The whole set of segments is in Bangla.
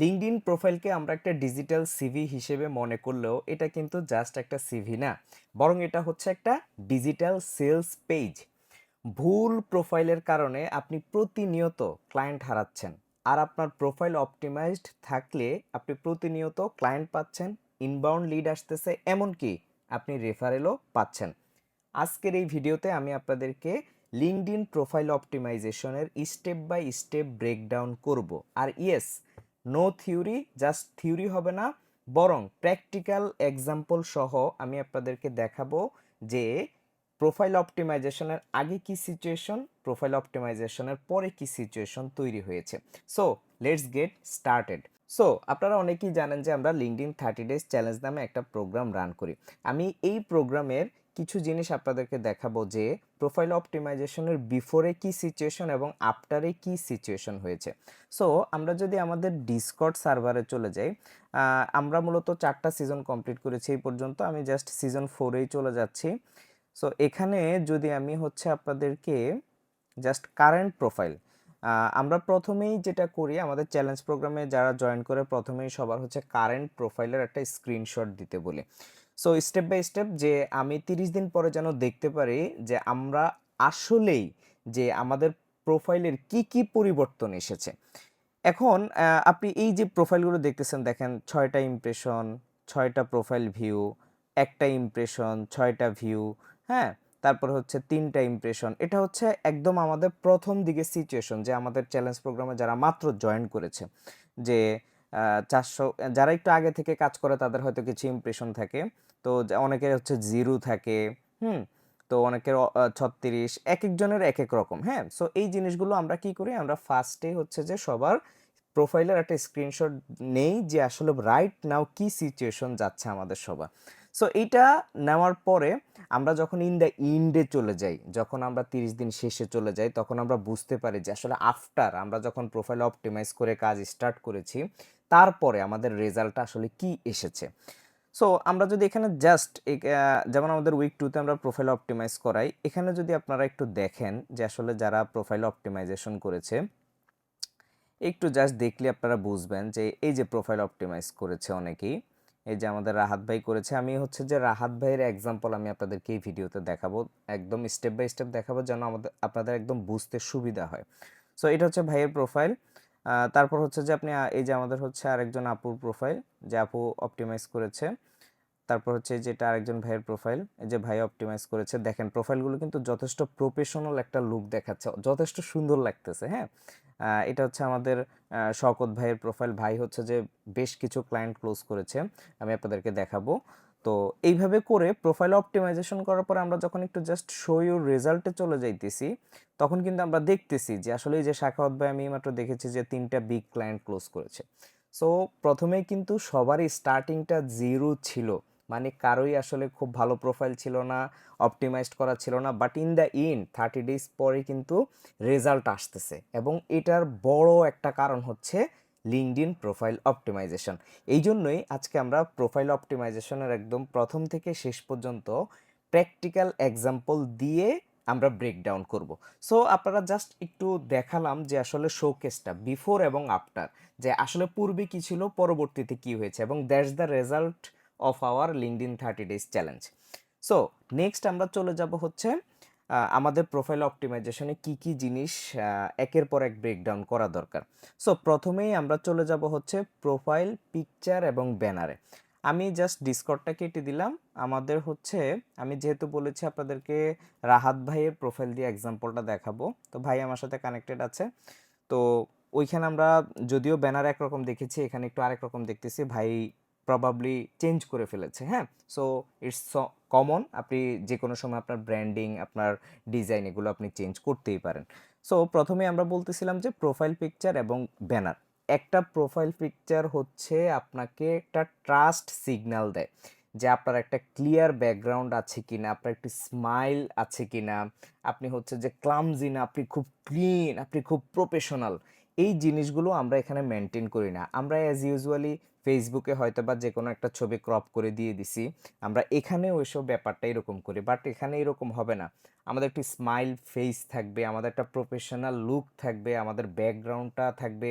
লিঙ্কডইন প্রোফাইলকে আমরা একটা ডিজিটাল সিভি হিসেবে মনে করলেও এটা কিন্তু জাস্ট একটা সিভি না। বরং এটা হচ্ছে একটা ডিজিটাল সেলস পেজ ভুল প্রোফাইলের কারণে আপনি প্রতিনিয়ত ক্লায়েন্ট হারাচ্ছেন। আর আপনার প্রোফাইল অপটিমাইজড থাকলে আপনি প্রতিনিয়ত ক্লায়েন্ট পাচ্ছেন ইনবাউন্ড লিড আসতেছে, এমনকি আপনি রেফারেলও পাচ্ছেন। আজকের এই ভিডিওতে আমি আপনাদেরকে লিঙ্কডইন প্রোফাইল অপটিমাইজেশনের স্টেপ বাই স্টেপ ব্রেকডাউন করব। আর yes no theory just theory হবে না। বরং প্র্যাকটিক্যাল এক্সাম্পল সহ আমি আপনাদেরকে দেখাবো যে প্রোফাইল অপটিমাইজেশনের আগে কি সিচুয়েশন প্রোফাইল অপটিমাইজেশনের পরে কি সিচুয়েশন তৈরি হয়েছে। So let's get started so আপনারা অনেকেই জানেন যে আমরা লিঙ্কডিন থার্টি ডেজ চ্যালেঞ্জ নামে একটা প্রোগ্রাম রান করি। আমি এই প্রোগ্রামের কিছু জিনিস আপনাদেরকে দেখাবো যে প্রোফাইল অপটিমাইজেশনের বিফোরে কি সিচুয়েশন এবং আফটারে কি সিচুয়েশন হয়েছে। সো আমরা যদি আমাদের ডিসকর্ড সার্ভারে চলে যাই আমরা মূলত চারটা সিজন কমপ্লিট করেছি এই পর্যন্ত, আমি জাস্ট সিজন ফোরেই চলে যাচ্ছি। সো এখানে যদি আমি হচ্ছে আপনাদেরকে জাস্ট কারেন্ট প্রোফাইল আমরা প্রথমেই যেটা করি, আমাদের চ্যালেঞ্জ প্রোগ্রামে যারা জয়েন করে প্রথমেই সবার হচ্ছে কারেন্ট প্রোফাইলের একটা স্ক্রিনশট দিতে বলি। সো স্টেপ বাই স্টেপ যে আমি তিরিশ দিন পরে যেন দেখতে পারি যে আমরা আসলেই যে আমাদের প্রোফাইলের কি কি পরিবর্তন এসেছে। এখন আপনি এই যে প্রোফাইলগুলো দেখতেছেন, দেখেন ছয়টা ইমপ্রেশন ছয়টা প্রোফাইল ভিউ একটা ইমপ্রেশন ছয়টা ভিউ হ্যাঁ? তারপর হচ্ছে তিনটা ইমপ্রেশন এটা হচ্ছে একদম আমাদের প্রথম দিকে সিচুয়েশন যে আমাদের চ্যালেঞ্জ প্রোগ্রামে যারা মাত্র জয়েন করেছে। যে চারশো, যারা একটু আগে থেকে কাজ করে তাদের হয়তো কিছু ইমপ্রেশন থাকে। তো অনেকের হচ্ছে জিরো থাকে, হুম? তো অনেকের ছত্রিশ এক একজনের এক এক রকম হ্যাঁ? সো এই জিনিসগুলো আমরা কি করি? আমরা ফার্স্টে হচ্ছে যে সবার প্রোফাইলের একটা স্ক্রিনশট নেই যে আসলে রাইট নাও কি সিচুয়েশন যাচ্ছে আমাদের সবার। সো এইটা নেওয়ার পরে আমরা যখন ইন দ্য ইন্ডে চলে যাই, যখন আমরা তিরিশ দিন শেষে চলে যাই, তখন আমরা বুঝতে পারি যে আসলে আফটার আমরা যখন প্রোফাইল অপটিমাইজ করে কাজ স্টার্ট করেছি, তারপরে আমাদের রেজাল্টটা আসলে কি এসেছে। সো আমরা যদি এখানে জাস্ট যেমন আমাদের উইক টুতে আমরা প্রোফাইল অপটিমাইজ করাই, এখানে যদি আপনারা একটু দেখেন যে আসলে যারা প্রোফাইল অপটিমাইজেশন করেছে, একটু জাস্ট দেখলে আপনারা বুঝবেন যে এই যে প্রোফাইল অপটিমাইজ করেছে অনেকেই, এই যে আমাদের রাহাত ভাই করেছে, আমি হচ্ছে যে রাহাত ভাইয়ের এক্সাম্পল আমি আপনাদেরকে এই ভিডিওতে দেখাবো, একদম স্টেপ বাই স্টেপ দেখাবো যেন আমাদের, আপনাদের একদম বুঝতে সুবিধা হয়। সো এটা হচ্ছে ভাইয়ের প্রোফাইল তারপর হচ্ছে যে আপনি এই যে আমাদের হচ্ছে আরেকজন আপুর প্রোফাইল যে আপু অপটিমাইজ করেছে। তারপর হচ্ছে যেটা আরেকজন ভাইয়ের প্রোফাইল এই যে ভাই অপটিমাইজ করেছে। দেখেন প্রোফাইলগুলো কিন্তু যথেষ্ট প্রফেশনাল একটা লুক দেখাচ্ছে, যথেষ্ট সুন্দর লাগতেছে হ্যাঁ? এটা হচ্ছে আমাদের শকত ভাইয়ের প্রোফাইল ভাই হচ্ছে যে বেশ কিছু ক্লায়েন্ট ক্লোজ করেছে। আমি আপনাদেরকে দেখাবো। তো এইভাবে করে প্রোফাইল অপটিমাইজেশন করার পরে আমরা যখন একটু জাস্ট শো ইউর রেজাল্টে চলে যাইতেছি, তখন কিন্তু আমরা দেখতেছি যে আসলে এই যে শাখাওয়াত ভাই আমি মাত্র দেখেছি যে তিনটা বিগ ক্লায়েন্ট ক্লোজ করেছে। সো প্রথমেই কিন্তু সবারই স্টার্টিংটা জিরো ছিল মানে কারোই আসলে খুব ভালো প্রোফাইল ছিল না অপটিমাইজড করা ছিল না but in the in thirty days পরে কিন্তু রেজাল্ট আসতেছে। এবং এটার বড় একটা কারণ হচ্ছে লিঙ্কডিন প্রোফাইল অপটিমাইজেশন এই জন্যই আজকে আমরা প্রোফাইল অপটিমাইজেশনের একদম প্রথম থেকে শেষ পর্যন্ত প্র্যাকটিক্যাল এক্সাম্পল দিয়ে আমরা ব্রেকডাউন করব। সো আপনারা জাস্ট একটু দেখালাম যে আসলে শোকেসটা বিফোর এবং আফটার যে আসলে পূর্বে কি ছিল, পরবর্তীতে কি হয়েছে এবং that's the result of our LinkedIn thirty days challenge so next আমরা চলে যাব হচ্ছে আমাদের প্রোফাইল অপটিমাইজেশনে কি কি জিনিস একের পর এক ব্রেকডাউন করা দরকার। সো প্রথমেই আমরা চলে যাব হচ্ছে প্রোফাইল পিকচার এবং ব্যানারে আমি জাস্ট ডিসকর্ডটা কেটে দিলাম। আমাদের হচ্ছে, আমি যেহেতু বলেছি আপনাদেরকে রাহাত ভাইয়ের প্রোফাইল দিয়ে এক্সাম্পলটা দেখাবো, তো ভাই আমার সাথে কানেক্টেড আছে। তো ওইখানে আমরা যদিও ব্যানার একরকম দেখেছি, এখানে একটু আরেক রকম দেখতেছি, ভাই প্রবাবলি চেঞ্জ করে ফেলেছে হ্যাঁ? সো ইটস কমন আপনি যে কোনো সময় আপনার ব্র্যান্ডিং আপনার ডিজাইন এগুলো আপনি চেঞ্জ করতেই পারেন। সো প্রথমে আমরা বলতেছিলাম যে প্রোফাইল পিকচার এবং ব্যানার একটা প্রোফাইল পিকচার হচ্ছে আপনাকে একটা ট্রাস্ট সিগন্যাল দেয় যে আপনার একটা ক্লিয়ার ব্যাকগ্রাউন্ড আছে কি না আপনার একটি স্মাইল আছে কি না আপনি হচ্ছে যে ক্লামজি না, আপনি খুব ক্লিন আপনি খুব প্রফেশনাল এই জিনিসগুলো আমরা এখানে মেনটেন করি না। আমরা অ্যাজ ইউজুয়ালি ফেসবুকে হয়তো বা যে কোনো একটা ছবি ক্রপ করে দিয়ে দিছি। আমরা এখানেও এসব ব্যাপারটা এরকম করি বাট এখানে এরকম হবে না। আমাদের একটি স্মাইল ফেস থাকবে, আমাদের একটা প্রফেশনাল লুক থাকবে, আমাদের ব্যাকগ্রাউন্ডটা থাকবে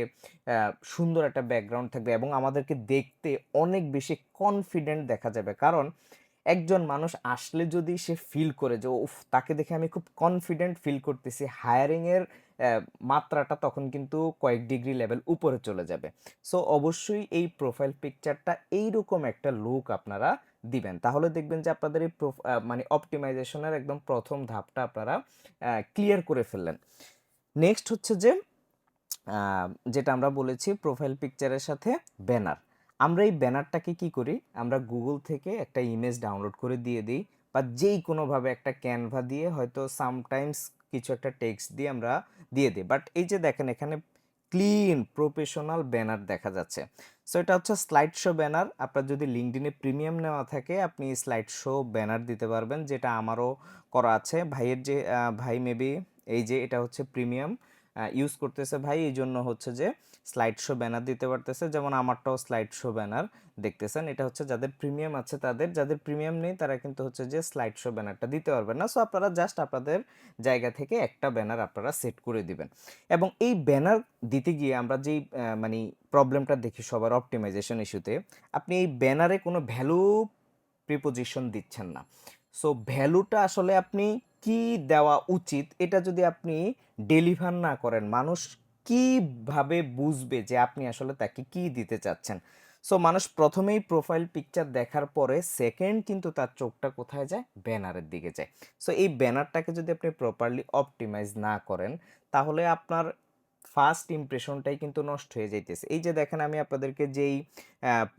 সুন্দর একটা ব্যাকগ্রাউন্ড থাকবে এবং আমাদেরকে দেখতে অনেক বেশি কনফিডেন্ট দেখা যাবে। কারণ একজন মানুষ আসলে যদি সে ফিল করে যে, উফ, তাকে দেখে আমি খুব কনফিডেন্ট ফিল করতেছি। হায়ারিংয়ের মাত্রাটা তখন কিন্তু কয়েক ডিগ্রি লেভেল উপরে চলে যাবে। সো অবশ্যই এই প্রোফাইল পিকচারটা এইরকম একটা লুক আপনারা দিবেন। তাহলে দেখবেন যে আপনাদের এই মানে অপটিমাইজেশনের একদম প্রথম ধাপটা আপনারা ক্লিয়ার করে ফেললেন। নেক্সট হচ্ছে যে যেটা আমরা বলেছি প্রোফাইল পিকচারের সাথে ব্যানার আমরা এই ব্যানারটাকে কি করি? আমরা গুগল থেকে একটা ইমেজ ডাউনলোড করে দিয়ে দিই বা যেই কোনোভাবে একটা ক্যানভা দিয়ে হয়তো সামটাইমস কিছু একটা টেক্সট দিয়ে আমরা দিয়ে দিই। বাট এই যে দেখেন, এখানে ক্লিন প্রফেশনাল ব্যানার দেখা যাচ্ছে। সো এটা হচ্ছে স্লাইড শো ব্যানার আপনার যদি লিঙ্কডিনে প্রিমিয়াম নেওয়া থাকে, আপনি স্লাইড শো ব্যানার দিতে পারবেন, যেটা আমারও করা আছে। ভাইয়ের যে ভাই মেবি এই যে এটা হচ্ছে প্রিমিয়াম ইউজ করতেছে ভাই এই জন্য হচ্ছে যে স্লাইড শো ব্যানার দিতে পারতেছে। যেমন আমারটাও স্লাইড শো ব্যানার দেখতেছেন, এটা হচ্ছে যাদের প্রিমিয়াম আছে তাদের, যাদের প্রিমিয়াম নেই তারা কিন্তু হচ্ছে যে স্লাইড শো ব্যানারটা দিতে পারবেন না। সো আপনারা জাস্ট আপনাদের জায়গা থেকে একটা ব্যানার আপনারা সেট করে দিবেন। এবং এই ব্যানার দিতে গিয়ে আমরা যেই মানে প্রবলেমটা দেখি সবার অপটিমাইজেশন ইস্যুতে আপনি এই ব্যানারে কোনো ভ্যালু প্রিপোজিশন দিচ্ছেন না। সো ভ্যালুটা আসলে আপনি কি দেওয়া উচিত এটা যদি আপনি ডেলিভার না করেন, মানুষ কীভাবে বুঝবে যে আপনি আসলে তাকে কি দিতে চাচ্ছেন? সো মানুষ প্রথমেই প্রোফাইল পিকচার দেখার পরে সেকেন্ড কিন্তু তার চোখটা কোথায় যায়? ব্যানারের দিকে যায়। সো এই ব্যানারটাকে যদি আপনি প্রপারলি অপটিমাইজ না করেন, তাহলে আপনার ফার্স্ট ইমপ্রেশনটাই কিন্তু নষ্ট হয়ে যাইতেছে। এই যে দেখেন আমি আপনাদেরকে যেই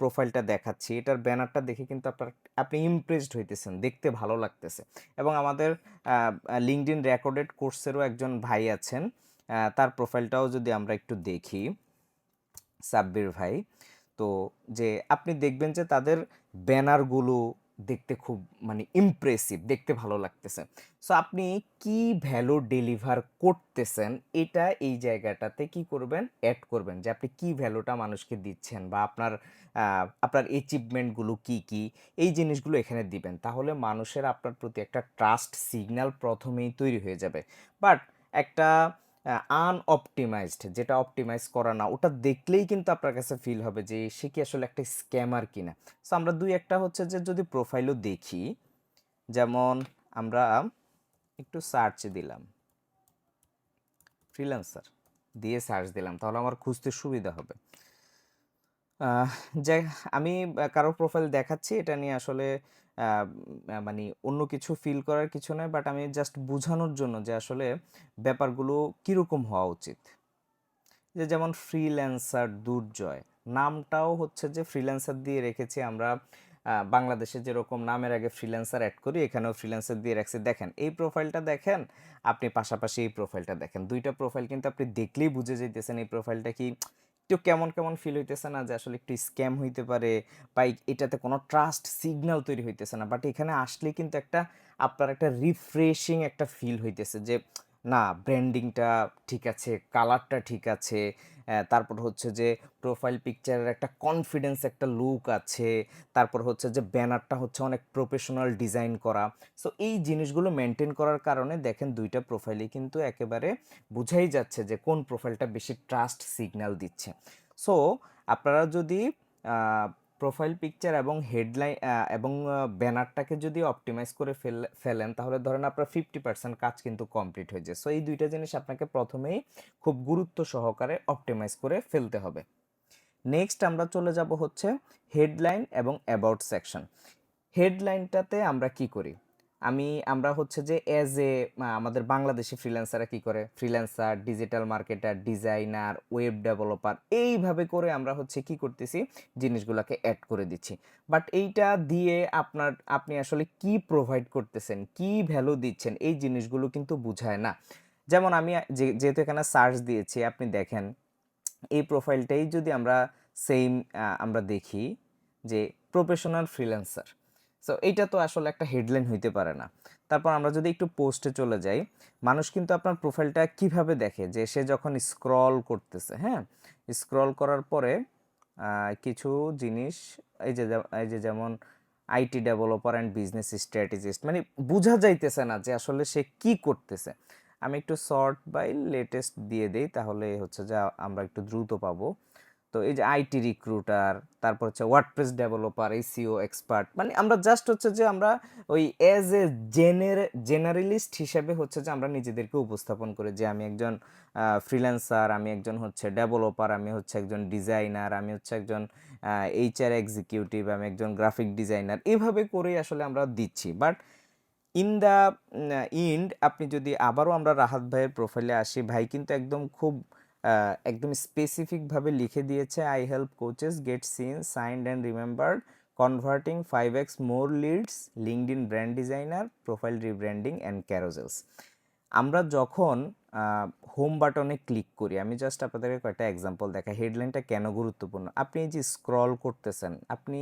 প্রোফাইলটা দেখাচ্ছি, এটার ব্যানারটা দেখে কিন্তু আপনার, আপনি ইমপ্রেসড হইতেছেন, দেখতে ভালো লাগতেছে। এবং আমাদের লিঙ্কড ইন রেকর্ডেড কোর্সেরও একজন ভাই আছেন তার প্রোফাইলটাও যদি আমরা একটু দেখি, সাব্বির ভাই, তো যে আপনি দেখবেন যে তাদের ব্যানারগুলো দেখতে খুব মানে ইমপ্রেসিভ দেখতে ভালো লাগতেছে। সো আপনি কি ভ্যালু ডেলিভার করতেছেন? এটা এই জায়গাটাতে কি করবেন? অ্যাড করবেন যে আপনি কি ভ্যালুটা মানুষকে দিচ্ছেন বা আপনার আপনার অ্যাচিভমেন্টগুলো কি কি? এই জিনিসগুলো এখানে দিবেন। তাহলে মানুষের আপনার প্রতি একটা ট্রাস্ট সিগন্যাল প্রথমেই তৈরি হয়ে যাবে। বাট একটা আনঅপটিমাইজড যেটা অপটিমাইজ করা না ওটা দেখলেই কিন্তু আপনার কাছে ফিল হবে যে সে কি আসলে একটা স্ক্যামার কিনা। সো আমরা দুই একটা হচ্ছে যে যদি প্রোফাইলও দেখি যেমন আমরা একটু সার্চ দিলাম। ফ্রিল্যান্সার দিয়ে সার্চ দিলাম তাহলে আমার খুঁজতে সুবিধা হবে। যে আমি আহ, কারও প্রোফাইল দেখাচ্ছি এটা নিয়ে আসলে মানে অন্য কিছু ফিল করার কিছু নয় বাট আমি জাস্ট বোঝানোর জন্য যে আসলে ব্যাপারগুলো কীরকম হওয়া উচিত। যে যেমন ফ্রিল্যান্সার দুর্জয়, নামটাও হচ্ছে যে ফ্রিল্যান্সার দিয়ে রেখেছি আমরা বাংলাদেশে যেরকম নামের আগে ফ্রিল্যান্সার অ্যাড করি, এখানেও ফ্রিল্যান্সার দিয়ে রাখছি। দেখেন, এই প্রোফাইলটা দেখেন, আপনি পাশাপাশি এই প্রোফাইলটা দেখেন। দুইটা প্রোফাইল কিন্তু আপনি দেখলেই বুঝে যেতেছেন এই প্রোফাইলটা কি একটু কেমন কেমন ফিল হইতেছে না যে আসলে একটু স্ক্যাম হইতে পারে বা এটাতে কোনো ট্রাস্ট সিগনাল তৈরি হইতেছে না? বাট এখানে আসলে কিন্তু একটা, আপনার একটা রিফ্রেশিং একটা ফিল হইতেছে যে, না ব্র্যান্ডিংটা ঠিক আছে কালারটা ঠিক আছে তারপর হচ্ছে যে প্রোফাইল পিকচারের একটা কনফিডেন্স একটা লুক আছে, তারপর হচ্ছে যে ব্যানারটা হচ্ছে অনেক প্রফেশনাল ডিজাইন করা। সো এই জিনিসগুলো মেনটেন করার কারণে দেখেন দুইটা প্রোফাইলই কিন্তু একেবারে বোঝাই যাচ্ছে যে কোন প্রোফাইলটা বেশি ট্রাস্ট সিগন্যাল দিচ্ছে। সো আপনারা যদি প্রোফাইল পিকচার এবং হেডলাইন এবং ব্যানারটাকে যদি অপটিমাইজ করে ফেল, ফেলেন, তাহলে ধরেন আপনার ফিফটি পার্সেন্ট কাজ কিন্তু কমপ্লিট হয়ে যায়। সো এই দুইটা জিনিস আপনাকে প্রথমেই খুব গুরুত্ব সহকারে অপটিমাইজ করে ফেলতে হবে। নেক্সট আমরা চলে যাব হচ্ছে হেডলাইন এবং অ্যাবাউট সেকশন হেডলাইনটাতে আমরা কি করি? আমি, আমরা হচ্ছে যে অ্যাজ এ আমাদের বাংলাদেশি ফ্রিল্যান্সাররা কি করে? Freelancer digital marketer designer web developer এইভাবে করে আমরা হচ্ছে কি করতেছি? জিনিসগুলোকে অ্যাড করে দিচ্ছি। বাট এইটা দিয়ে আপনার, আপনি আসলে কি প্রোভাইড করতেছেন? কি ভ্যালু দিচ্ছেন? এই জিনিসগুলো কিন্তু বুঝায় না। যেমন আমি যেহেতু এখানে সার্চ দিয়েছি, আপনি দেখেন, এই প্রোফাইলটাই যদি আমরা সেম আমরা দেখি যে প্রফেশনাল ফ্রিল্যান্সার সো এইটা তো আসলে একটা হেডলাইন হইতে পারে না। তারপর আমরা যদি একটু পোস্টে চলে যাই, মানুষ কিন্তু আপনার প্রোফাইলটা কীভাবে দেখে? যে সে যখন স্ক্রল করতেছে হ্যাঁ? স্ক্রল করার পরে কিছু জিনিস, এই যে এই যে যেমন IT developer and business strategist মানে বোঝা যাইতেছে না যে আসলে সে কি করতেছে। আমি একটু শর্ট বাই লেটেস্ট দিয়ে দেই, তাহলে হচ্ছে যে আমরা একটু দ্রুত পাবো। তো এই যে আইটি রিক্রুটার, তারপর হচ্ছে ওয়ার্ডপ্রেস ডেভেলপার এসিও এক্সপার্ট মানে আমরা জাস্ট হচ্ছে যে আমরা ওই অ্যাজ এ জেনের জেনারেলিস্ট হিসেবে হচ্ছে যে আমরা নিজেদেরকে উপস্থাপন করি যে আমি একজন ফ্রিল্যান্সার আমি একজন হচ্ছে ডেভেলপার আমি হচ্ছে একজন ডিজাইনার আমি হচ্ছে একজন এইচআর এক্সিকিউটিভ আমি একজন গ্রাফিক ডিজাইনার এভাবে করেই আসলে আমরা দিচ্ছি। বাট ইন দ্য ইন্ড আপনি যদি আবারও আমরা রাহাত ভাইয়ের প্রোফাইলে আসি, ভাই কিন্তু একদম খুব একদম স্পেসিফিকভাবে লিখে দিয়েছে I help coaches get seen signed and remembered converting five X more leads LinkedIn brand designer profile rebranding and carousels আমরা যখন হোম বাটনে ক্লিক করি, আমি জাস্ট আপনাদেরকে কয়েকটা এক্সাম্পল দেখা হেডলাইনটা কেন গুরুত্বপূর্ণ? আপনি যে স্ক্রল করতেছেন, আপনি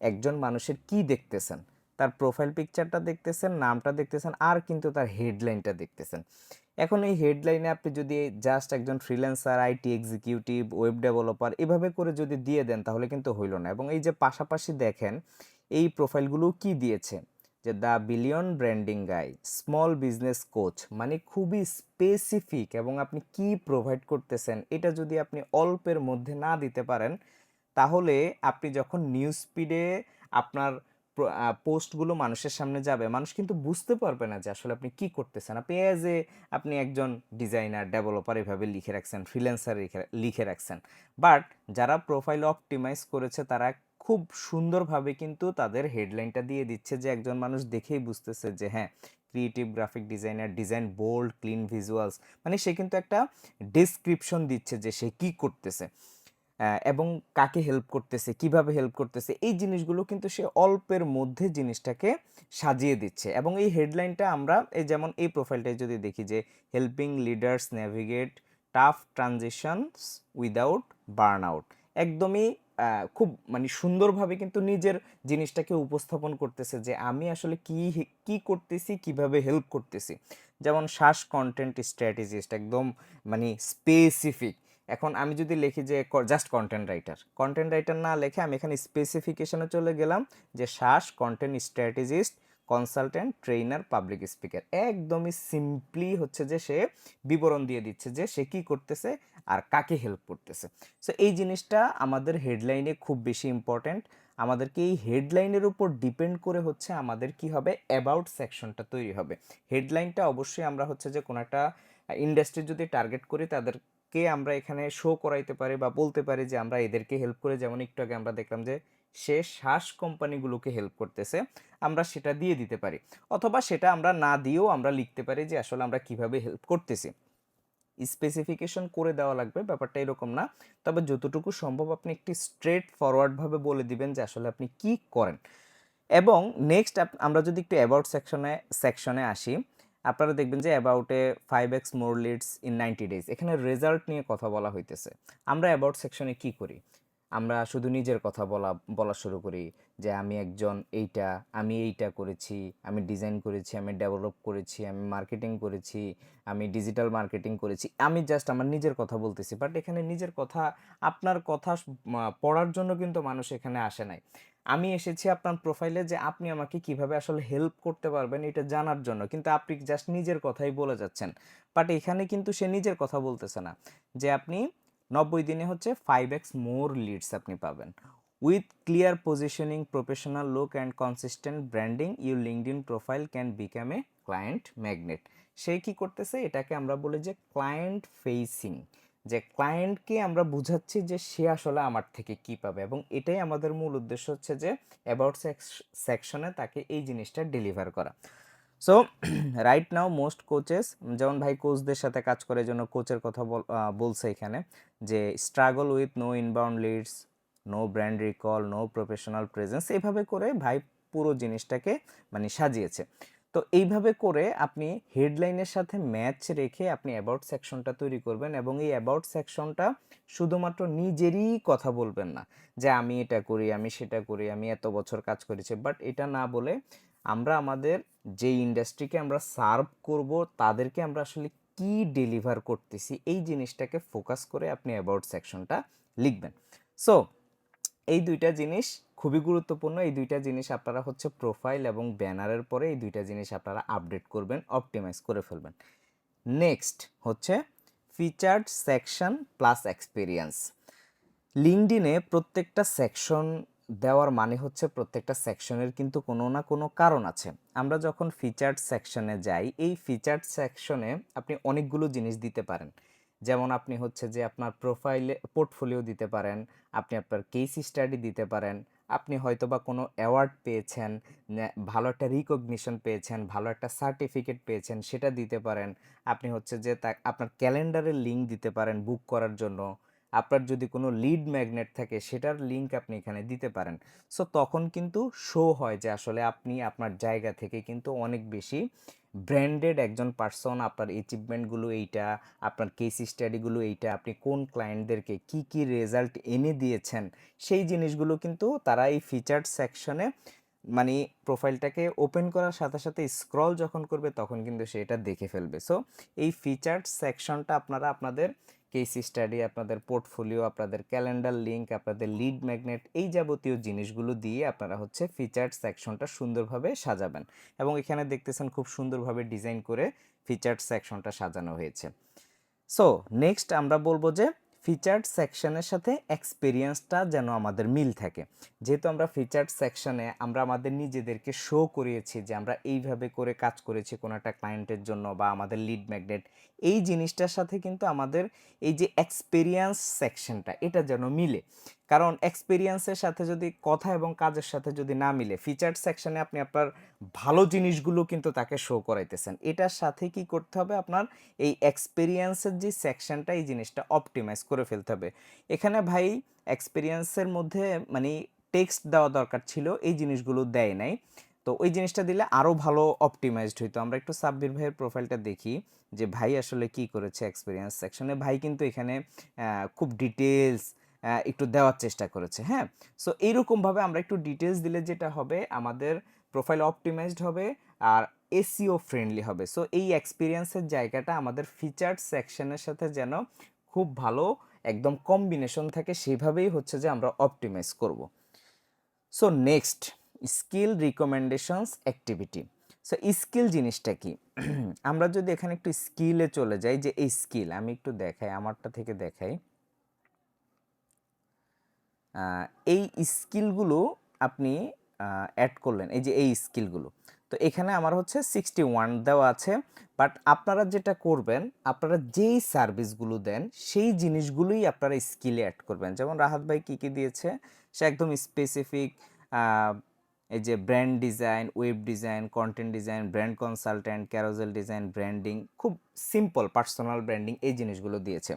একজন মানুষের কি দেখতেছেন? তার প্রোফাইল পিকচারটা দেখতেছেন, নামটা দেখতেছেন, আর কিন্তু তার হেডলাইনটা দেখতেছেন। এখন এই হেডলাইনে আপনি যদি জাস্ট একজন freelancer IT executive web developer এভাবে করে যদি দিয়ে দেন তাহলে কিন্তু হইল না। এবং এই যে পাশাপাশি দেখেন, এই প্রোফাইলগুলো কি দিয়েছে? যে the billion branding guy small business coach মানে খুবই স্পেসিফিক এবং আপনি কি প্রোভাইড করতেছেন এটা যদি আপনি অল্পের মধ্যে না দিতে পারেন, তাহলে আপনি যখন নিউজ স্পিডে আপনার পোস্টগুলো মানুষের সামনে যাবে, মানুষ কিন্তু বুঝতে পারবে না যে আসলে আপনি কি করতেছেন। আপনি এজ এ আপনি একজন ডিজাইনার ডেভেলপার এভাবে লিখে রাখছেন ফ্রিল্যান্সার লিখে রাখছেন। বাট যারা প্রোফাইল অপটিমাইজ করেছে, তারা খুব সুন্দরভাবে কিন্তু তাদের হেডলাইনটা দিয়ে দিচ্ছে যে একজন মানুষ দেখেই বুঝতেছে যে হ্যাঁ creative graphic designer design bold clean visuals মানে সে কিন্তু একটা ডেসক্রিপশন দিচ্ছে যে সে কি করতেছে। এবং কাকে হেল্প করতেছে, কীভাবে হেল্প করতেছে, এই জিনিসগুলো কিন্তু সে অল্পের মধ্যে জিনিসটাকে সাজিয়ে দিচ্ছে। এবং এই হেডলাইনটা আমরা, এই যেমন এই প্রোফাইলটায় যদি দেখি যে helping leaders navigate tough transitions without burn out একদমই খুব মানে সুন্দরভাবে কিন্তু নিজের জিনিসটাকে উপস্থাপন করতেছে যে, আমি আসলে কি কি করতেছি, কীভাবে হেল্প করতেছি। যেমন শ্বাস কন্টেন্ট স্ট্র্যাটেজিস্ট একদম মানে স্পেসিফিক এখন আমি যদি লিখি যে just content writer content writer না লিখে আমি এখানে স্পেসিফিকেশনে চলে গেলাম যে শ্বাস content strategist consultant trainer public speaker একদমই সিম্পলি হচ্ছে যে সে বিবরণ দিয়ে দিচ্ছে যে সে কি করতেছে আর কাকে হেল্প করতেছে। সো এই জিনিসটা আমাদের হেডলাইনে খুব বেশি ইম্পর্ট্যান্ট আমাদেরকে এই হেডলাইনের উপর ডিপেন্ড করে হচ্ছে আমাদের কি হবে? অ্যাবাউট সেকশনটা তৈরি হবে। হেডলাইনটা অবশ্যই আমরা হচ্ছে যে কোনো একটা ইন্ডাস্ট্রি যদি টার্গেট করি তাদেরকে আমরা এখানে শো করাইতে পারি বা বলতে পারি যে আমরা এদেরকে হেল্প করে। যেমন একটু আগে আমরা দেখলাম যে সে শ্বাস কোম্পানিগুলোকে হেল্প করতেছে, আমরা সেটা দিয়ে দিতে পারি। অথবা সেটা আমরা না দিয়েও আমরা লিখতে পারি যে আসলে আমরা কীভাবে হেল্প করতেছি। স্পেসিফিকেশন করে দেওয়া লাগবে, ব্যাপারটা এরকম না। তবে যতটুকু সম্ভব আপনি একটি স্ট্রেট ফরওয়ার্ডভাবে বলে দিবেন যে আসলে আপনি কি করেন। এবং নেক্সট আমরা যদি একটু অ্যাবাউট সেকশনে সেকশনে আসি আপনারা দেখবেন যে অ্যাবাউটে five X more leads in ninety days এখানে রেজাল্ট নিয়ে কথা বলা হইতেছে। আমরা অ্যাবাউট সেকশনে কি করি? আমরা শুধু নিজের কথা বলা বলা শুরু করি যে আমি একজন এইটা, আমি এইটা করেছি, আমি ডিজাইন করেছি, আমি ডেভেলপ করেছি, আমি মার্কেটিং করেছি, আমি ডিজিটাল মার্কেটিং করেছি। আমি জাস্ট আমার নিজের কথা বলতেছি বাট এখানে নিজের কথা, আপনার কথা পড়ার জন্য কিন্তু মানুষ এখানে আসে নাই। আমি এসেছি আপনার প্রোফাইলে যে আপনি আমাকে কীভাবে আসলে হেল্প করতে পারবেন এটা জানার জন্য। কিন্তু আপনি জাস্ট নিজের কথাই বলে যাচ্ছেন। বাট এখানে কিন্তু সে নিজের কথা বলতেছে না। যে আপনি নব্বই দিনে হচ্ছে ফাইভ এক্স মোর লিডস আপনি পাবেন। With clear positioning professional look and consistent branding your LinkedIn profile can become a client magnet সে কি করতেছে? এটাকে আমরা বলি যে ক্লায়েন্ট ফেসিং যে ক্লায়েন্টকে আমরা বুঝাচ্ছি যে সে আসলে আমার থেকে কি পাবে এবং এটাই আমাদের মূল উদ্দেশ্য হচ্ছে যে অ্যাবাউট সেকশনে তাকে এই জিনিসটা ডেলিভার করা। So right now most coaches যেমন ভাই কোচদের সাথে কাজ করে জন্য কোচের কথা বলছে এখানে যে struggle with no inbound leads no brand recall no professional presence এভাবে করে ভাই পুরো জিনিসটাকে মানে সাজিয়েছে। তো এইভাবে করে আপনি হেডলাইনের সাথে ম্যাচ রেখে আপনি অ্যাবাউট সেকশনটা তৈরি করবেন এবং এই অ্যাবাউট সেকশনটা শুধুমাত্র নিজেরই কথা বলবেন না যে আমি এটা করি, আমি সেটা করি, আমি এত বছর কাজ করেছি। বাট এটা না বলে আমরা আমাদের যে ইন্ডাস্ট্রিকে আমরা সার্ভ করব, তাদেরকে আমরা আসলে কি ডেলিভার করতেছি, এই জিনিসটাকে ফোকাস করে আপনি অ্যাবাউট সেকশনটা লিখবেন। সো এই দুইটা জিনিস খুবই গুরুত্বপূর্ণ। এই দুইটা জিনিস আপনারা হচ্ছে প্রোফাইল এবং ব্যানারের পরে এই দুইটা জিনিস আপনারা আপডেট করবেন অপটিমাইজ করে ফেলবেন। নেক্সট হচ্ছে ফিচার্ড সেকশন প্লাস এক্সপিরিয়েন্স লিঙ্কডিনে প্রত্যেকটা সেকশন দেওয়ার মানে হচ্ছে প্রত্যেকটা সেকশনের কিন্তু কোনো না কোনো কারণ আছে। আমরা যখন ফিচার্ড সেকশনে যাই, এই ফিচার্ড সেকশনে আপনি অনেকগুলো জিনিস দিতে পারেন। যেমন আপনি হচ্ছে যে আপনার প্রোফাইলে পোর্টফোলিও দিতে পারেন, আপনি আপনার কেস স্টাডি দিতে পারেন, আপনি হয়তো বা কোনো অ্যাওয়ার্ড পেয়েছেন ভালো একটা রিকগনিশন পেয়েছেন, ভালো একটা সার্টিফিকেট পেয়েছেন, সেটা দিতে পারেন। আপনি হচ্ছে যে তা, আপনার ক্যালেন্ডারের লিঙ্ক দিতে পারেন বুক করার জন্য। আপনার যদি কোনো লিড ম্যাগনেট থাকে, সেটার লিঙ্ক আপনি এখানে দিতে পারেন। সো তখন কিন্তু শো হয় যে আসলে আপনি আপনার জায়গা থেকে কিন্তু অনেক বেশি ব্র্যান্ডেড একজন পার্সন আপনার অ্যাচিভমেন্টগুলো এইটা, আপনার কেস স্টাডিগুলো এইটা, আপনি কোন ক্লায়েন্টদেরকে কি কি রেজাল্ট এনে দিয়েছেন, সেই জিনিসগুলো কিন্তু তারা এই ফিচার্ড সেকশনে মানে প্রোফাইলটাকে ওপেন করার সাথে সাথে স্ক্রল যখন করবে, তখন কিন্তু সেটা দেখে ফেলবে। সো এই ফিচার্ড সেকশনটা আপনারা আপনাদের কেস স্টাডি আপনাদের পোর্টফোলিও আপনাদের ক্যালেন্ডার লিঙ্ক আপনাদের লিড ম্যাগনেট এই যাবতীয় জিনিসগুলো দিয়ে আপনারা হচ্ছে ফিচার্ড সেকশনটা সুন্দরভাবে সাজাবেন। এবং এখানে দেখতেছেন খুব সুন্দরভাবে ডিজাইন করে ফিচার্ড সেকশনটা সাজানো হয়েছে। সো নেক্সট আমরা বলব যে ফিচার্ড সেকশনের সাথে এক্সপিরিয়েন্সটা যেন আমাদের মিল থাকে। যেহেতু আমরা ফিচার্ড সেকশনে আমরা আমাদের নিজেদেরকে শো করিয়েছি যে আমরা এইভাবে করে কাজ করেছি কোনো একটা ক্লায়েন্টের জন্য বা আমাদের লিড ম্যাগনেট এই জিনিসটার সাথে কিন্তু আমাদের এই যে এক্সপিরিয়েন্স সেকশনটা এটা যেন মিলে। কারণ এক্সপিরিয়েন্সের সাথে যদি কথা এবং কাজের সাথে যদি না মিলে ফিচার্ড সেকশনে আপনি আপনার ভালো জিনিসগুলো কিন্তু তাকে শো করাইতেছেন। এটার সাথে কি করতে হবে আপনার? এই এক্সপিরিয়েন্সের যে সেকশনটা এই জিনিসটা অপটিমাইজ করে ফেলতে হবে। এখানে ভাই এক্সপিরিয়েন্সের মধ্যে মানে টেক্সট দেওয়া দরকার ছিল, এই জিনিসগুলো দেয় নাই। তো ওই জিনিসটা দিলে আরও ভালো অপটিমাইজড হইতো। আমরা একটু সাব্বির ভাইয়ের প্রোফাইলটা দেখি যে ভাই আসলে কি করেছে এক্সপিরিয়েন্স সেকশনে ভাই কিন্তু এখানে খুব ডিটেলস একটু দেওয়ার চেষ্টা করেছে হ্যাঁ? সো এইরকমভাবে আমরা একটু ডিটেলস দিলে যেটা হবে, আমাদের প্রোফাইল অপটিমাইজড হবে আর এসিও ফ্রেন্ডলি হবে। সো এই এক্সপিরিয়েন্সের জায়গাটা আমাদের ফিচার্ড সেকশনের সাথে যেন খুব ভালো একদম কম্বিনেশন থাকে, সেভাবেই হচ্ছে যে আমরা অপটিমাইজ করব। So next skill recommendations activity. So, skill জিনিসটা কি? আমরা যদি এখানে একটু স্কিলে চলে যাই, যে এই স্কিল, আমি একটু দেখাই, আমারটা থেকে দেখাই। এই স্কিলগুলো আপনি অ্যাড করলেন, এই যে এই স্কিলগুলো। তো এখানে আমার হচ্ছে সিক্সটি ওয়ান দেওয়া আছে বাট আপনারা যেটা করবেন, আপনারা যেই সার্ভিসগুলো দেন, সেই জিনিসগুলোই আপনারা স্কিলে অ্যাড করবেন। যেমন রাহাত ভাই কী কী দিয়েছে? সে একদম স্পেসিফিক এই যে brand design web design content design brand consultant carousel design branding খুব সিম্পল পার্সোনাল ব্র্যান্ডিং এই জিনিসগুলো দিয়েছে।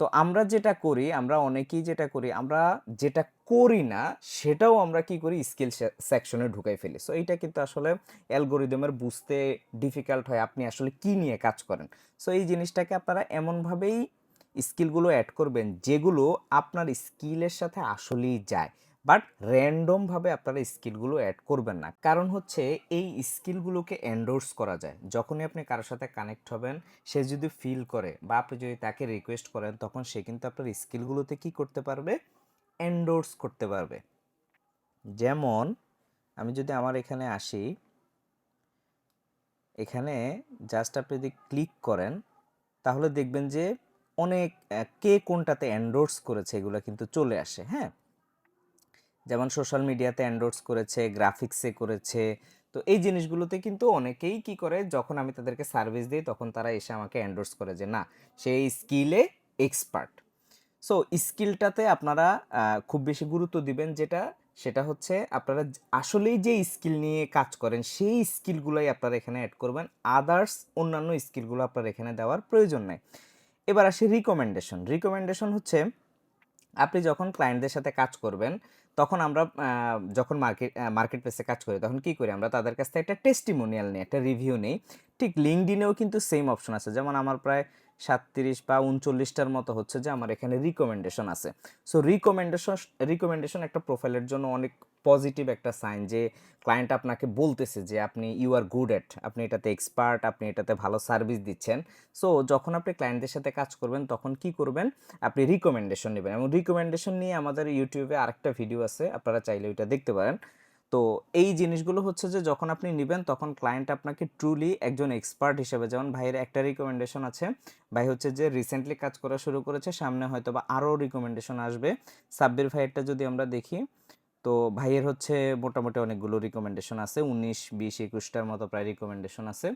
তো আমরা যেটা করি, আমরা অনেকেই যেটা করি, আমরা যেটা করি না, সেটাও আমরা কি করি স্কিল সেকশনে ঢুকাই ফেলি। সো এইটা কিন্তু আসলে অ্যালগোরিদমের বুঝতে ডিফিকাল্ট হয়, আপনি আসলে কি নিয়ে কাজ করেন। সো এই জিনিসটাকে আপনারা এমনভাবেই স্কিলগুলো অ্যাড করবেন, যেগুলো আপনার স্কিলের সাথে আসলেই যায়। বাট র্যান্ডমভাবে আপনারা স্কিলগুলো অ্যাড করবেন না। কারণ হচ্ছে এই স্কিলগুলোকে এন্ডোর্স করা যায়। যখনই আপনি কারোর সাথে কানেক্ট হবেন, সে যদি ফিল করে বা আপনি যদি তাকে রিকোয়েস্ট করেন, তখন সে কিন্তু আপনার স্কিলগুলোতে কি করতে পারবে? এন্ডোর্স করতে পারবে। যেমন, আমি যদি আমার এখানে আসি, এখানে জাস্ট আপনি যদি ক্লিক করেন, তাহলে দেখবেন যে অনেক কে কোনটাতে এন্ডোর্স করেছে এগুলো কিন্তু চলে আসে হ্যাঁ? যেমন সোশ্যাল মিডিয়াতে এন্ডোর্স করেছে, গ্রাফিক্সে করেছে। তো এই জিনিসগুলোতে কিন্তু অনেকেই কি করে, যখন আমি তাদেরকে সার্ভিস দিই, তখন তারা এসে আমাকে এন্ডোর্স করে যে, না সেই স্কিলে এক্সপার্ট। সো, স্কিলটাতে আপনারা খুব বেশি গুরুত্ব দিবেন যেটা, সেটা হচ্ছে আপনারা আসলেই যে স্কিল নিয়ে কাজ করেন, সেই স্কিলগুলোই আপনারা এখানে অ্যাড করবেন। আদার্স অন্যান্য স্কিলগুলো আপনার এখানে দেওয়ার প্রয়োজন নেই। এবার আসি রিকমেন্ডেশন। রিকমেন্ডেশন হচ্ছে আপনি যখন ক্লায়েন্টদের সাথে কাজ করবেন, তখন আমরা যখন মার্কেট মার্কেট প্লেসে কাজ করি, তখন কি করি? আমরা তাদের কাছ থেকে একটা টেস্টিমোনিয়াল নিই একটা রিভিউ নিই ঠিক লিঙ্কডিনেও কিন্তু সেম অপশন আছে। যেমন আমার প্রায় ৩৭ বা উনচল্লিশটার মতো হচ্ছে যে আমার এখানে রিকমেন্ডেশন আছে। সো রিকমেন্ডেশন রিকমেন্ডেশন একটা প্রোফাইলের জন্য অনেক পজিটিভ একটা সাইন যে ক্লায়েন্ট আপনাকে বলতেছে যে আপনি ইউ আর গুড এট আপনি এটাতে এক্সপার্ট, আপনি এটাতে ভালো সার্ভিস দিচ্ছেন। সো যখন আপনি ক্লায়েন্টদের সাথে কাজ করবেন, তখন কি করবেন? আপনি রিকমেন্ডেশন নিবেন এবং রিকমেন্ডেশন নিয়ে আমাদের এ আরেকটা ভিডিও আছে। আপনারা চাইলে ওইটা দেখতে পারেন। তো এই জিনিসগুলো হচ্ছে যে যখন আপনি নিবেন, তখন ক্লায়েন্ট আপনাকে ট্রুলি একজন এক্সপার্ট হিসেবে যেমন ভাইয়ের একটা রিকমেন্ডেশন আছে। ভাই হচ্ছে যে রিসেন্টলি কাজ করা শুরু করেছে। সামনে হয়তোবা আরও রিকমেন্ডেশন আসবে। সাব্বির ভাইয়েরটা যদি আমরা দেখি, তো ভাইয়ের হচ্ছে মোটামুটি অনেকগুলো রিকমেন্ডেশন আছে। উনিশ বিশ একুশটার মতো প্রায় রিকমেন্ডেশন আছে।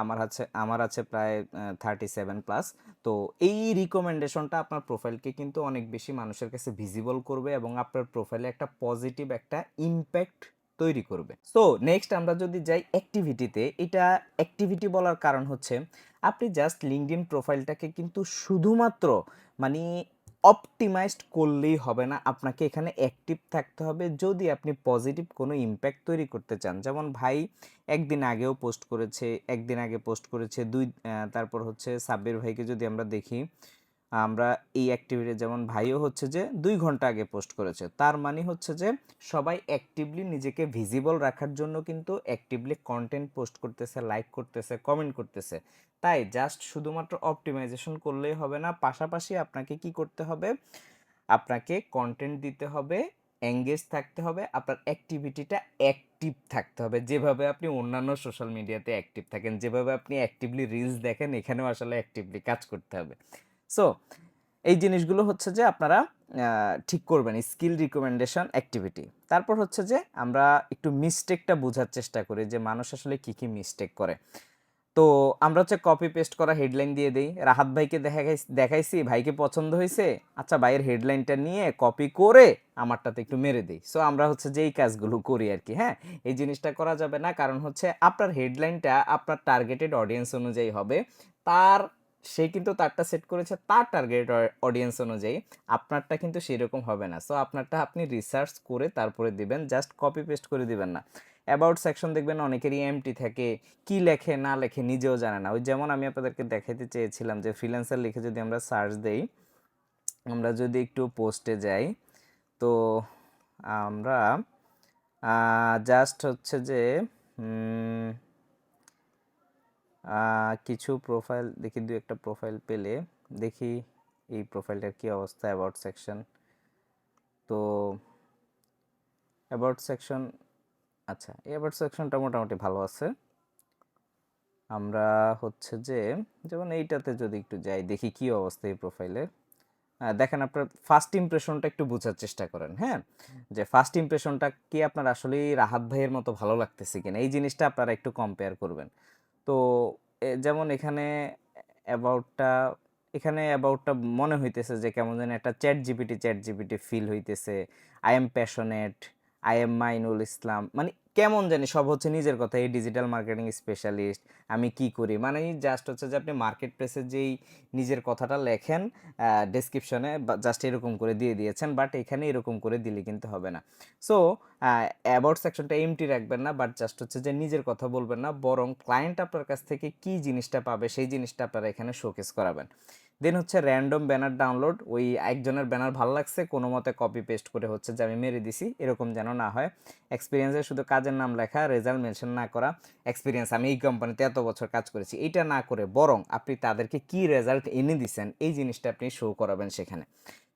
আমার আছে আমার আছে প্রায় থার্টি সেভেন প্লাস। তো এই রিকমেন্ডেশনটা আপনার প্রোফাইলকে কিন্তু অনেক বেশি মানুষের কাছে ভিজিবল করবে এবং আপনার প্রোফাইলে একটা পজিটিভ একটা ইমপ্যাক্ট তৈরি করবে। সো নেক্সট আমরা যদি যাই অ্যাক্টিভিটিতে, এটা অ্যাক্টিভিটি বলার কারণ হচ্ছে আপনি জাস্ট LinkedIn প্রোফাইলটাকে কিন্তু শুধুমাত্র মানি অপটিমাইজড করলেই হবে না। আপনাকে এখানে অ্যাক্টিভ থাকতে হবে যদি আপনি পজিটিভ কোনো ইম্প্যাক্ট তৈরি করতে চান। যেমন ভাই ১ দিন আগেও পোস্ট করেছে, ১ দিন আগে পোস্ট করেছে, ২ আ তারপর হচ্ছে সাব্বির ভাইকে যদি আমরা দেখি, আমরা এই অ্যাক্টিভিটি যেমন ভাইও হচ্ছে যে দুই ঘণ্টা আগে পোস্ট করেছে। তার মানে হচ্ছে যে সবাই অ্যাক্টিভলি নিজেকে ভিজিবল রাখার জন্য কিন্তু অ্যাক্টিভলি কন্টেন্ট পোস্ট করতেছে, লাইক করতেছে, কমেন্ট করতেছে। তাই জাস্ট শুধুমাত্র অপটিমাইজেশন করলেই হবে না। পাশাপাশি আপনাকে কি করতে হবে? আপনাকে কন্টেন্ট দিতে হবে, এঙ্গেজ থাকতে হবে, আপনার অ্যাক্টিভিটিটা অ্যাক্টিভ থাকতে হবে। যেভাবে আপনি অন্যান্য সোশ্যাল মিডিয়াতে অ্যাক্টিভ থাকেন, যেভাবে আপনি অ্যাক্টিভলি রিলস দেখেন, এখানেও আসলে অ্যাক্টিভলি কাজ করতে হবে। সো এই জিনিসগুলো হচ্ছে যে আপনারা ঠিক করবেন। Skill recommendation activity. তারপর হচ্ছে যে আমরা একটু মিস্টেকটা বোঝার চেষ্টা করি যে মানুষ আসলে কী কী মিস্টেক করে। তো আমরা হচ্ছে কপি পেস্ট করা হেডলাইন দিয়ে দিই রাহাত ভাইকে দেখাইছ দেখাইছি, ভাইকে পছন্দ হয়েছে আচ্ছা ভাইয়ের হেডলাইনটা নিয়ে কপি করে আমারটাতে একটু মেরে দেই। সো আমরা হচ্ছে যে এই কাজগুলো করি আর কি হ্যাঁ? এই জিনিসটা করা যাবে না। কারণ হচ্ছে আপনার হেডলাইনটা আপনার টার্গেটেড অডিয়েন্স অনুযায়ী হবে। তার সে কিন্তু তারটা সেট করেছে তার টার্গেট অডিয়েন্স অনুযায়ী। আপনারটা কিন্তু সেরকম হবে না। সো আপনারটা আপনি রিসার্চ করে তারপরে দিবেন। জাস্ট কপি পেস্ট করে দিবেন না। অ্যাবাউট সেকশন দেখবেন অনেকেরই এমটি থাকে। কি লেখে না লেখে নিজেও জানে না। ওই যেমন আমি আপনাদেরকে দেখাইতে চেয়েছিলাম যে ফ্রিল্যান্সার লিখে যদি আমরা সার্চ দেই, আমরা যদি একটু পোস্টে যাই, তো আমরা জাস্ট হচ্ছে যে কিছু প্রোফাইল দেখি দু একটা প্রোফাইল পেলে দেখি এই প্রোফাইলটার কি অবস্থা অ্যাবাউট সেকশন। তো অ্যাবাউট সেকশন আচ্ছা, এই অ্যাবাউট সেকশনটা মোটামুটি ভালো আছে। আমরা হচ্ছে যে যেমন এইটাতে যদি একটু যাই দেখি কি অবস্থা এই প্রোফাইলের। আ দেখেন আপনার ফার্স্ট ইমপ্রেশনটা একটু বোঝার চেষ্টা করেন, হ্যাঁ? যে ফার্স্ট ইমপ্রেশনটা কি আপনার আসলেই রাহাত ভাইয়ের মতো ভালো লাগতেছে কিনা? এই জিনিসটা আপনারা একটু কম্পেয়ার করবেন। তো যেমন এখানে অ্যাবাউটটা এখানে অ্যাবাউটটা মনে হইতেছে যে কেমন যেন একটা chat GPT chat GPT feel হইতেছে। I am passionate, I am Mainul Islam. মানে কেমন জানি সব হচ্ছে নিজের কথা। এই ডিজিটাল মার্কেটিং স্পেশালিস্ট, আমি কি করি? মানে জাস্ট হচ্ছে যে আপনি মার্কেট প্লেসে যেই নিজের কথাটা লেখেন ডেসক্রিপশনে জাস্ট এরকম করে দিয়ে দিয়েছেন। বাট এখানে এরকম করে দিলে কিন্তু হবে না। সো অ্যাবাউট সেকশনটা এম্পটি রাখবেন না। বাট জাস্ট হচ্ছে যে নিজের কথা বলবেন না। বরং ক্লায়েন্ট আপনার কাছ থেকে কি জিনিসটা পাবে সেই জিনিসটা আপনারা এখানে শোকেস করাবেন। দেন হচ্ছে র‍্যান্ডম ব্যানার ডাউনলোড। ওই একজনের ব্যানার ভালো লাগছে কোনোমতে কপি পেস্ট করে হচ্ছে যে আমি মেরে দিছি। এরকম যেন না হয়। এক্সপেরিয়েন্সে শুধু কাজের নাম লেখা, রেজাল্ট মেনশন না করা। এক্সপিরিয়েন্স আমি এই কোম্পানিতে এত বছর কাজ করেছি। এইটা না করে বরং আপনি তাদেরকে কি রেজাল্ট এনে দিছেন এই জিনিসটা আপনি শো করাবেন সেখানে।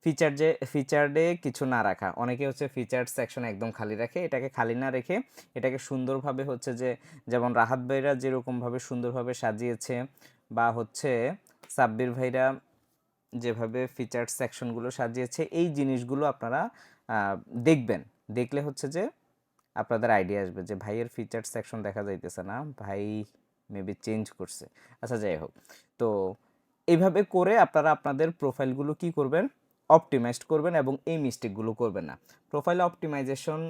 ফিচার যে ফিচার্ডে কিছু না রাখা। অনেকে হচ্ছে ফিচার্ড সেকশন একদম খালি রাখে। এটাকে খালি না রেখে এটাকে সুন্দরভাবে হচ্ছে যে যেমন রাহাত ভাইরা যেরকমভাবে সুন্দরভাবে সাজিয়েছে বা হচ্ছে সাব্বির ভাইরা যেভাবে ফিচার্ড সেকশনগুলো সাজিয়েছে এই জিনিসগুলো আপনারা দেখবেন। দেখলে হচ্ছে যে আপনাদের আইডিয়া আসবে যে ভাইয়ের ফিচার্ড সেকশন দেখা যাইতেছে না। ভাই মেবি চেঞ্জ করছে। আচ্ছা যাই হোক। তো এভাবে করে আপনারা আপনাদের প্রোফাইলগুলো কি করবেন? অপটিমাইজড করবেন এবং এই মিস্টেকগুলো করবেন না। প্রোফাইল অপটিমাইজেশন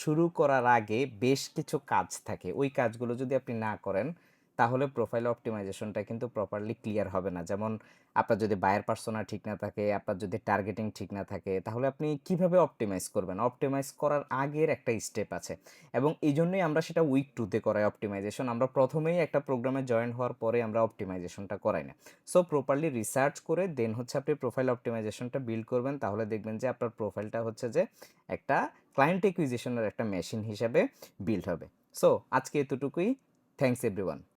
শুরু করার আগে বেশ কিছু কাজ থাকে। ওই কাজগুলো যদি আপনি না করেন, তাহলে প্রোফাইল অপটিমাইজেশনটা কিন্তু প্রপারলি ক্লিয়ার হবে না। যেমন আপনার যদি বায়ার পার্সোনা ঠিক না থাকে, আপনার যদি টার্গেটিং ঠিক না থাকে, তাহলে আপনি কীভাবে অপটিমাইজ করবেন? অপটিমাইজ করার আগের একটা স্টেপ আছে। এবং এই জন্যই আমরা সেটা উইক টুতে করাই অপটিমাইজেশন আমরা প্রথমেই একটা প্রোগ্রামে জয়েন হওয়ার পরে আমরা অপটিমাইজেশনটা করাই না। সো প্রপারলি রিসার্চ করে দেন হচ্ছে আপনি প্রোফাইল অপটিমাইজেশনটা বিল্ড করবেন। তাহলে দেখবেন যে আপনার প্রোফাইলটা হচ্ছে যে একটা ক্লায়েন্ট একুইজিশনের একটা মেশিন হিসাবে বিল্ড হবে। সো আজকে এতটুকুই। Thanks everyone